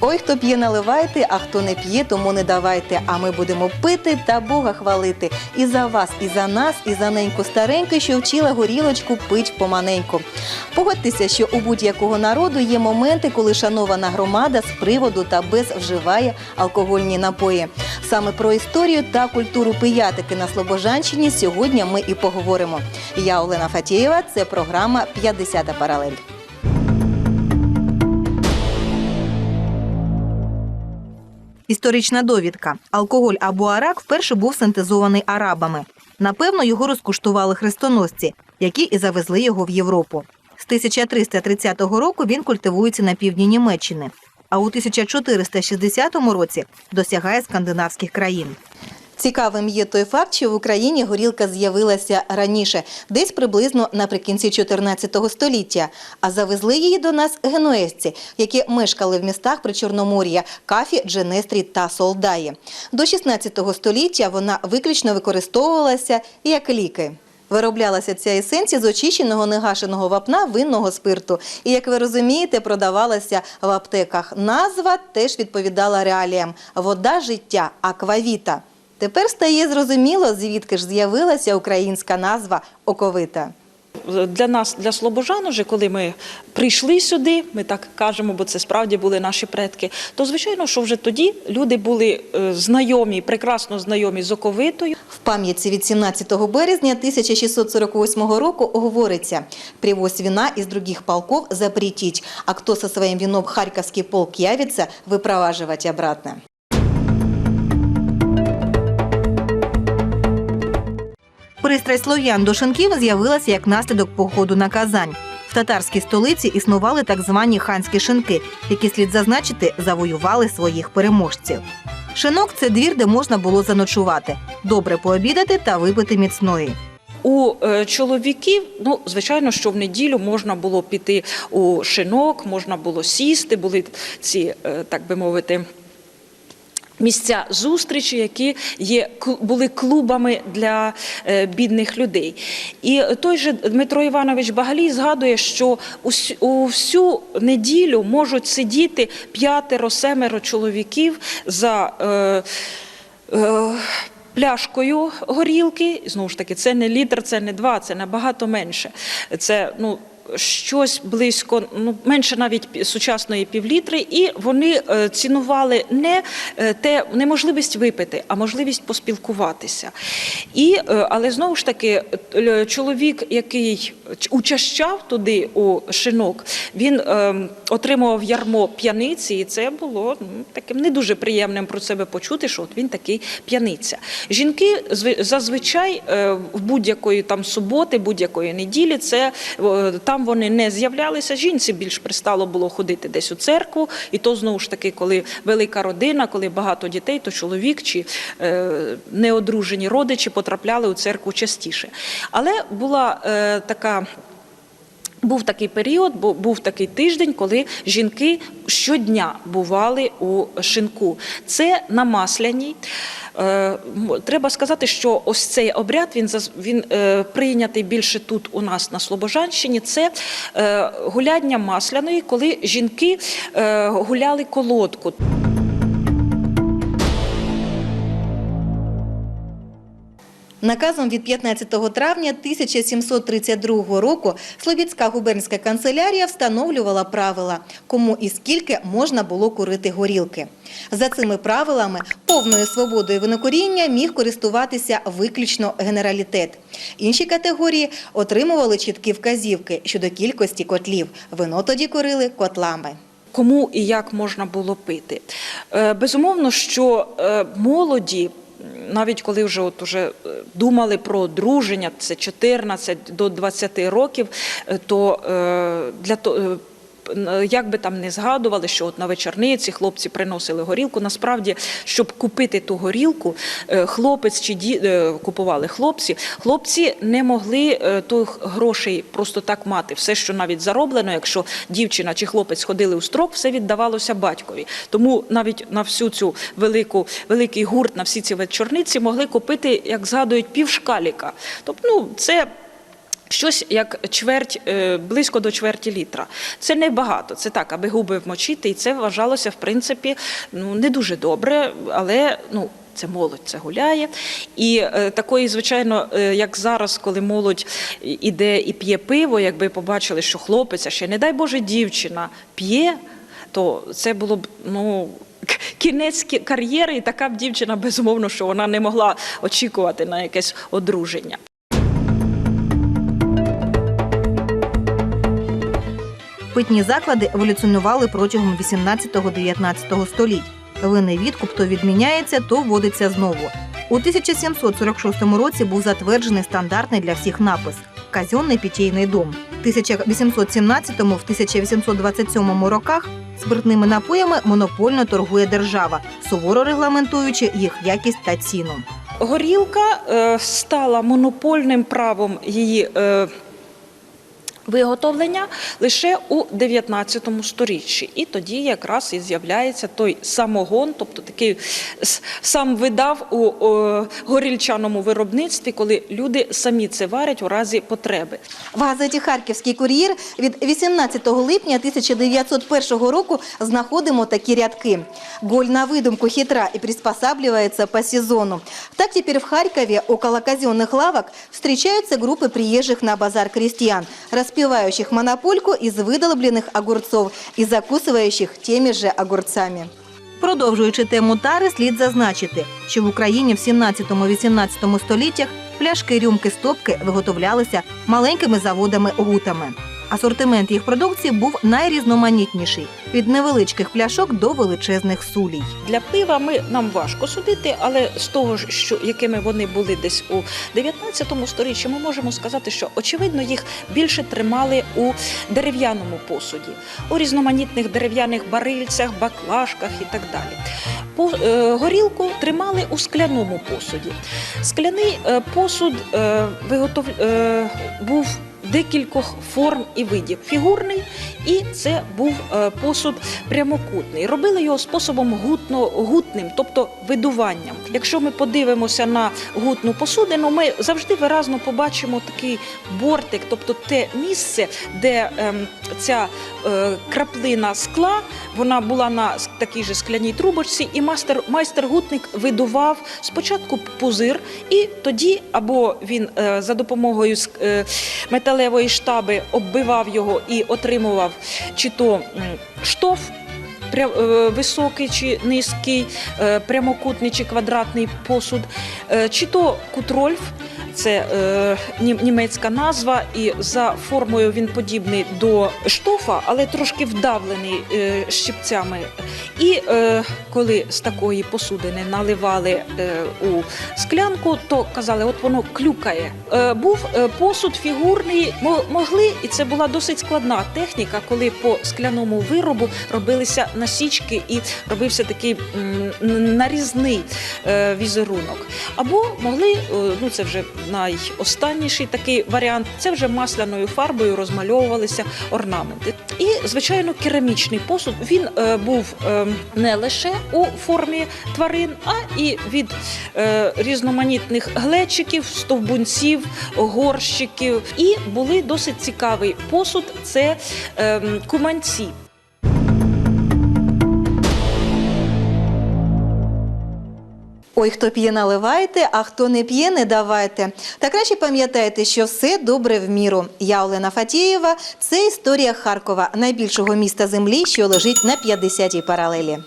Ой, хто п'є, наливайте, а хто не п'є, тому не давайте. А ми будемо пити та Бога хвалити. І за вас, і за нас, і за неньку стареньку, що вчила горілочку пить поманеньку. Погодьтеся, що у будь-якого народу є моменти, коли шанована громада з приводу та без вживає алкогольні напої. Саме про історію та культуру пиятики на Слобожанщині сьогодні ми і поговоримо. Я Олена Фатєєва. Це програма «50 паралель. Історична довідка. Алкоголь або арак вперше був синтезований арабами. Напевно, його розкуштували хрестоносці, які і завезли його в Європу. З 1330 року він культивується на півдні Німеччини, а у 1460 році досягає скандинавських країн. Цікавим є той факт, що в Україні горілка з'явилася раніше, десь приблизно наприкінці 14 століття. А завезли її до нас генуезці, які мешкали в містах при Чорномор'я – Кафі, Дженестрі та Солдаї. До 16 століття вона виключно використовувалася як ліки. Вироблялася ця есенція з очищеного негашеного вапна винного спирту. І, як ви розумієте, продавалася в аптеках. Назва теж відповідала реаліям – вода життя, аквавіта. Тепер стає зрозуміло, звідки ж з'явилася українська назва оковита. Для нас, для слобожан, уже коли ми прийшли сюди, ми так кажемо, бо це справді були наші предки, то звичайно, що вже тоді люди були е, знайомі, прекрасно знайомі з оковитою. В пам'ятці від 17 березня 1648 року говориться «Привозь вина из других полков запретить, а кто со своим вином в Харьковский полк явится, выпроваживать обратно». Пристрасть слов'ян до шинків з'явилася як наслідок походу на Казань. В татарській столиці існували так звані ханські шинки, які слід зазначити завоювали своїх переможців. Шинок це двір, де можна було заночувати, добре пообідати та випити міцної. У е, чоловіків, ну звичайно, що в неділю можна було піти у шинок, можна було сісти, були ці, е, так би мовити. Місця зустрічі, які є були клубами для е, бідних людей, і той же Дмитро Іванович Багалій згадує, що у всю неділю можуть сидіти п'ятеро, семеро чоловіків за е, е, пляшкою горілки. Знову ж таки, це не літр, це не два, це набагато менше. Це ну. Щось близько, ну менше навіть сучасної півлітри, і вони е, цінували не е, те неможливість випити, а можливість поспілкуватися. І, е, але знову ж таки, чоловік, який учащав туди у шинок, він е, отримував ярмо п'яниці, і це було ну, таким не дуже приємним про себе почути, що от він такий п'яниця. Жінки зазвичай в будь-якої там суботи, будь-якої неділі, це е, там вони не з'являлися. Жінці більш пристало було ходити десь у церкву, і то знову ж таки, коли велика родина, коли багато дітей, то чоловік чи е, неодружені родичі потрапляли у церкву частіше. Але була е, така. Був такий період, був такий тиждень, коли жінки щодня бували у шинку. Це на масляній. Е, Треба сказати, що ось цей обряд він він е, прийнятий більше тут у нас на Слобожанщині. Це е, гуляння масляної, коли жінки гуляли колодку. Наказом від 15 травня 1732 року Слобідська губернська канцелярія встановлювала правила, кому і скільки можна було курити горілки. За цими правилами повною свободою винокуріння міг користуватися виключно генералітет. Інші категорії отримували чіткі вказівки щодо кількості котлів. Вино тоді курили котлами. кому і як можна було пити. Е, Безумовно, що е, молоді. Навіть коли вже от уже е, думали про одруження, це 14 до 20 років, е, то е, для того. Як би там не згадували, що от на вечорниці хлопці приносили горілку. Насправді, щоб купити ту горілку, е, хлопець чи ді... е, купували хлопці, хлопці не могли е, тих грошей просто так мати. Все, що навіть зароблено, якщо дівчина чи хлопець ходили у строк, все віддавалося батькові. Тому навіть на всю цю велику великий гурт, на всі ці вечорниці могли купити, як згадують, півшкаліка. Тобто, ну це Щось як чверть, е, близько до чверті літра. Це не багато, це так, аби губи вмочити, і це вважалося, в принципі, ну, не дуже добре, але ну, це молодь, це гуляє. І е, такої, звичайно, е, як зараз, коли молодь іде і п'є пиво, якби побачили, що хлопець, а ще не дай Боже, дівчина п'є, то це було б ну. Кінець кі- кар'єри, і така б дівчина, безумовно, що вона не могла очікувати на якесь одруження. Питні заклади еволюціонували протягом 18-19 століть. Винний відкуп то відміняється, то вводиться знову. У 1746 році був затверджений стандартний для всіх напис казенний питейний дом. В 1817-1827 роках спиртними напоями монопольно торгує держава, суворо регламентуючи їх якість та ціну. Горілка е, стала монопольним правом її е, виготовлення лише у 19 сторіччі. І тоді якраз і з'являється той самогон, тобто такий сам видав у горільчаному виробництві, коли люди самі це варять у разі потреби. В газеті Харківський кур'єр від 18 липня 1901 року знаходимо такі рядки. Голь на видумку хитра и приспосабливается по сезону. Так теперь в Харькове около казенных лавок встречаются группы приезжих на базар крестьян, распивающих монопольку из выдолбленных огурцов и закусывающих теми же огурцами. Продовжуючи тему тари, слід зазначити, що в Україні в 17-18 століттях пляшки, рюмки, стопки виготовлялися маленькими заводами-гутами. Асортимент їх продукції був найрізноманітніший від невеличких пляшок до величезних сулій. Для пива ми нам важко судити, але з того, що якими вони були десь у 19 сторіччі, ми можемо сказати, що очевидно їх більше тримали у дерев'яному посуді, у різноманітних дерев'яних барильцях, баклажках і так далі. Е, горілку тримали у скляному посуді. Скляний е, посуд е, виготов, був декількох форм і видів. Фігурний, і це був е, посуд прямокутний. Робили його способом гутно, гутним, тобто видуванням. Якщо ми подивимося на гутну посудину, ми завжди виразно побачимо такий бортик, тобто те місце, де ем, ця е, краплина скла, вона була на такій же скляній трубочці, і майстер, майстер-гутник видував спочатку пузир, і тоді або він е, за допомогою е, металевої штаби оббивав його і отримував чи то штоф. е, Високий чи низький, е, прямокутний чи квадратний посуд, е, чи то кутрольф, це е, німецька назва, і за формою він подібний до штофа, але трошки вдавлений е, щипцями. І е, коли з такої посудини наливали е, у склянку, то казали, от воно клюкає. Е, був е, посуд фігурний, мо- могли, і це була досить складна техніка, коли по скляному виробу робилися насічки і робився такий м, нарізний е, візерунок. Або могли, е, ну це вже найостанніший такий варіант, це вже масляною фарбою розмальовувалися орнаменти. І, звичайно, керамічний посуд він е, був е, не лише у формі тварин, а і від е, різноманітних глечиків, стовбунців, горщиків. І були досить цікавий посуд це е, куманці. Ой, хто п'є, наливайте, а хто не п'є, не давайте. Та краще пам'ятайте, що все добре в міру. Я Олена Фатєєва. Це історія Харкова, найбільшого міста землі, що лежить на 50-й паралелі.